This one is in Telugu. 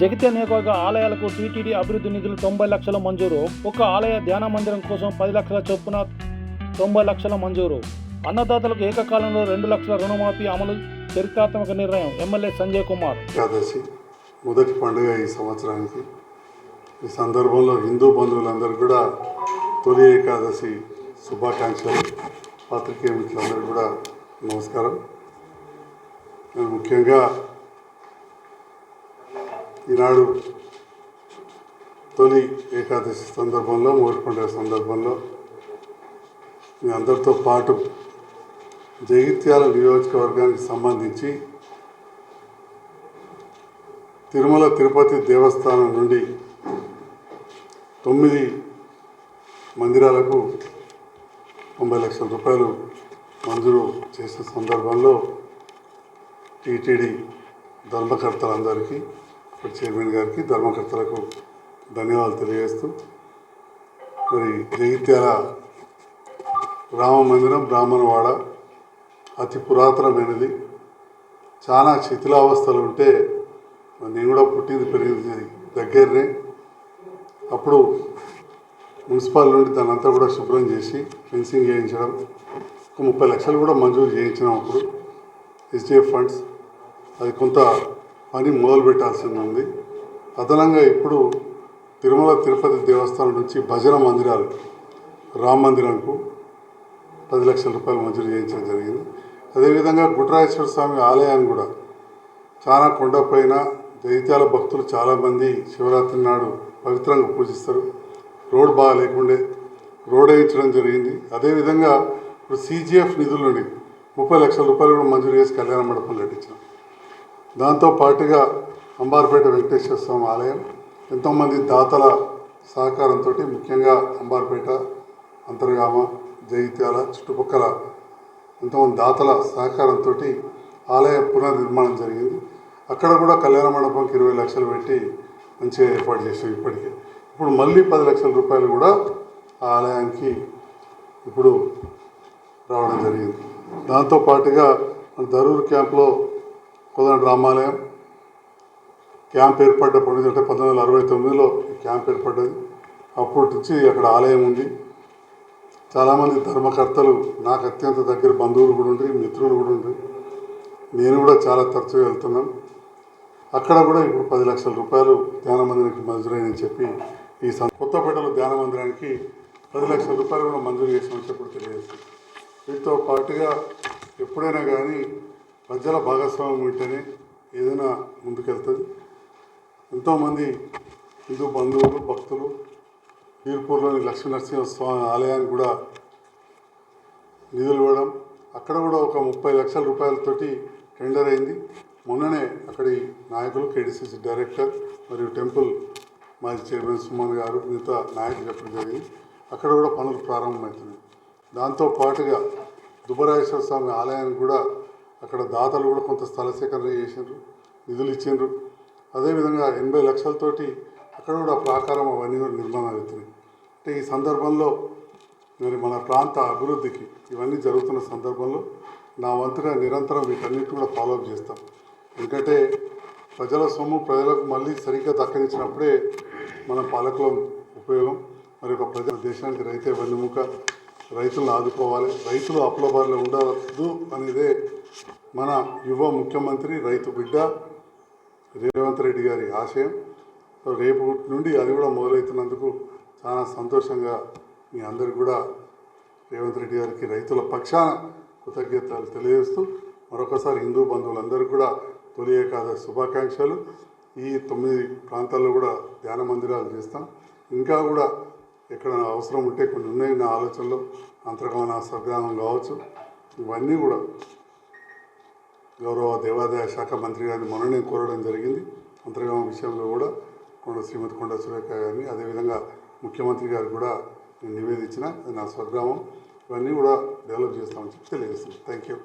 జగిత్యాల నియోజకవర్గ ఆలయాలకు టీటీడీ అభివృద్ధి నిధులు తొంభై లక్షల మంజూరు. ఒక ఆలయ ధ్యాన మందిరం కోసం పది లక్షల చొప్పున తొంభై లక్షల మంజూరు. అన్నదాతలకు ఏకకాలంలో రెండు లక్షల రుణమాఫీ అమలు చరిత్రాత్మక నిర్ణయం ఎమ్మెల్యే సంజయ్ కుమార్. ఏకాదశి మొదటి పండుగ ఈ సంవత్సరానికి. ఈ సందర్భంలో హిందూ బంధువులందరూ కూడా తొలి ఏకాదశి శుభాకాంక్షలు పాత్రికేయ మిత్రులందరూ కూడా నమస్కారం. ముఖ్యంగా ఈనాడు తొలి ఏకాదశి సందర్భంలో మొదటి పండుగ సందర్భంలో మీ అందరితో పాటు జగిత్యాల నియోజకవర్గానికి సంబంధించి తిరుమల తిరుపతి దేవస్థానం నుండి తొమ్మిది మందిరాలకు తొంభై లక్షల రూపాయలు మంజూరు చేసిన సందర్భంలో టీటీడీ ధర్మకర్తలందరికీ చైర్మన్ గారికి ధర్మకర్తలకు ధన్యవాదాలు తెలియజేస్తూ మరి జగిత్యాల రామ మందిరం బ్రాహ్మణవాడ అతి పురాతనమైనది. చాలా శిథిలావస్థలు ఉంటే మరి నేను కూడా పుట్టింది పెరిగింది దగ్గరనే. అప్పుడు మున్సిపాల్ నుండి దాన్ని అంతా కూడా శుభ్రం చేసి ఫెన్సింగ్ చేయించడం ఒక ముప్పై లక్షలు కూడా మంజూరు చేయించినాం అప్పుడు. ఎస్డిఎఫ్ ఫండ్స్ అది కొంత పని మొదలు పెట్టాల్సి ఉంది. అదనంగా ఇప్పుడు తిరుమల తిరుపతి దేవస్థానం నుంచి భజన మందిరాలు రామ మందిరంకు పది లక్షల రూపాయలు మంజూరు చేయించడం జరిగింది. అదేవిధంగా గుట్రాయేశ్వర స్వామి ఆలయాన్ని కూడా చాలా కొండపైన దైత్యాల భక్తులు చాలామంది శివరాత్రి నాడు పవిత్రంగా పూజిస్తారు. రోడ్ బాగా లేకుండే రోడ్ వేయించడం జరిగింది. అదేవిధంగా ఇప్పుడు సీజీఎఫ్ నిధుల నుండి ముప్పై లక్షల రూపాయలు కూడా మంజూరు చేసి కళ్యాణ మండపం కట్టించాం. దాంతో పాటుగా అంబార్పేట వెంకటేశ్వర స్వామి ఆలయం ఎంతోమంది దాతల సహకారంతో ముఖ్యంగా అంబార్పేట అంతర్గామ జగిత్యాల చుట్టుపక్కల ఎంతోమంది దాతల సహకారంతో ఆలయ పునర్నిర్మాణం జరిగింది. అక్కడ కూడా కళ్యాణ మండపంకి ఇరవై లక్షలు పెట్టి మంచిగా ఏర్పాటు చేసాం ఇప్పటికే. ఇప్పుడు మళ్ళీ పది లక్షల రూపాయలు కూడా ఆ ఆలయానికి ఇప్పుడు రావడం జరిగింది. దాంతో పాటుగా మన ధరూర్ క్యాంప్లో కోదండ రామాలయం. క్యాంప్ ఏర్పడ్డప్పటి నుంచి అంటే పంతొమ్మిది వందల అరవై తొమ్మిదిలో క్యాంప్ ఏర్పడ్డది. అప్పటి నుంచి అక్కడ ఆలయం ఉంది. చాలామంది ధర్మకర్తలు నాకు అత్యంత దగ్గర బంధువులు కూడా ఉండి మిత్రులు కూడా ఉండి నేను కూడా చాలా తరచుగా వెళ్తున్నాను. అక్కడ కూడా ఇప్పుడు పది లక్షల రూపాయలు ధ్యాన మందిరానికి మంజూరైనని చెప్పి ఈ సం కొత్తపేటలో ధ్యాన మందిరానికి పది లక్షల రూపాయలు కూడా మంజూరు చేసామని చెప్పి తెలియజేస్తుంది. వీటితో పాటుగా ఎప్పుడైనా కానీ ప్రజల భాగస్వామ్యం ఉంటేనే ఏదైనా ముందుకెళ్తుంది. ఎంతోమంది హిందూ బంధువులు భక్తులు వీర్పూర్లోని లక్ష్మీ నరసింహస్వామి ఆలయానికి కూడా నిధులు ఇవ్వడం అక్కడ కూడా ఒక ముప్పై లక్షల రూపాయలతోటి టెండర్ అయింది. మొన్ననే అక్కడి నాయకులు కేడీసీసీ డైరెక్టర్ మరియు టెంపుల్ మాజీ చైర్మన్ సుమన్ గారు మిగతా నాయకులు చెప్పడం జరిగింది. అక్కడ కూడా పనులు ప్రారంభమవుతున్నాయి. దాంతో పాటుగా దుబ్బరాజేశ్వర స్వామి ఆలయానికి కూడా అక్కడ దాతలు కూడా కొంత స్థల సేకరణ చేసిండ్రు నిధులు ఇచ్చిండ్రు. అదేవిధంగా ఎనభై లక్షలతోటి అక్కడ కూడా ప్రాకారం అవన్నీ కూడా నిర్మాణం అవుతున్నాయి. అంటే ఈ సందర్భంలో మరి మన ప్రాంత అభివృద్ధికి ఇవన్నీ జరుగుతున్న సందర్భంలో నా వంతుగా నిరంతరం వీటన్నిటి కూడా ఫాలోఅప్ చేస్తాం. ఎందుకంటే ప్రజల సొమ్ము ప్రజలకు మళ్ళీ సరిగ్గా దక్కనిచ్చినప్పుడే మన పాలకులం ఉపయోగం. మరి ఒక ప్రజల దేశానికి రైతే వెన్నుముక రైతులను ఆదుకోవాలి. రైతులు అప్పులబారిలో ఉండదు అనేదే మన యువ ముఖ్యమంత్రి రైతు బిడ్డ రేవంత్ రెడ్డి గారి ఆశయం. రేపు నుండి అది కూడా మొదలవుతున్నందుకు చాలా సంతోషంగా మీ అందరు కూడా రేవంత్ రెడ్డి గారికి రైతుల పక్షాన కృతజ్ఞతలు తెలియజేస్తూ మరొకసారి హిందూ బంధువులందరూ కూడా తొలి ఏకాదశి శుభాకాంక్షలు. ఈ తొమ్మిది ప్రాంతాల్లో కూడా ధ్యాన మందిరాలు చేస్తాం. ఇంకా కూడా ఎక్కడ అవసరం ఉంటే కొన్ని ఉన్నాయి నా ఆలోచనలో. అంతర్గమన స్వగ్రామం కావచ్చు. ఇవన్నీ కూడా గౌరవ దేవాదాయ శాఖ మంత్రి గారిని మొన్ననే కోరడం జరిగింది. అంతర్గామ విషయంలో కూడా కొండ శ్రీమతి కొండ సురేఖ గారిని అదేవిధంగా ముఖ్యమంత్రి గారు కూడా నేను నివేదించిన నా స్వగ్రామం. ఇవన్నీ కూడా డెవలప్ చేస్తామని చెప్పి తెలియజేస్తున్నాను. Thank you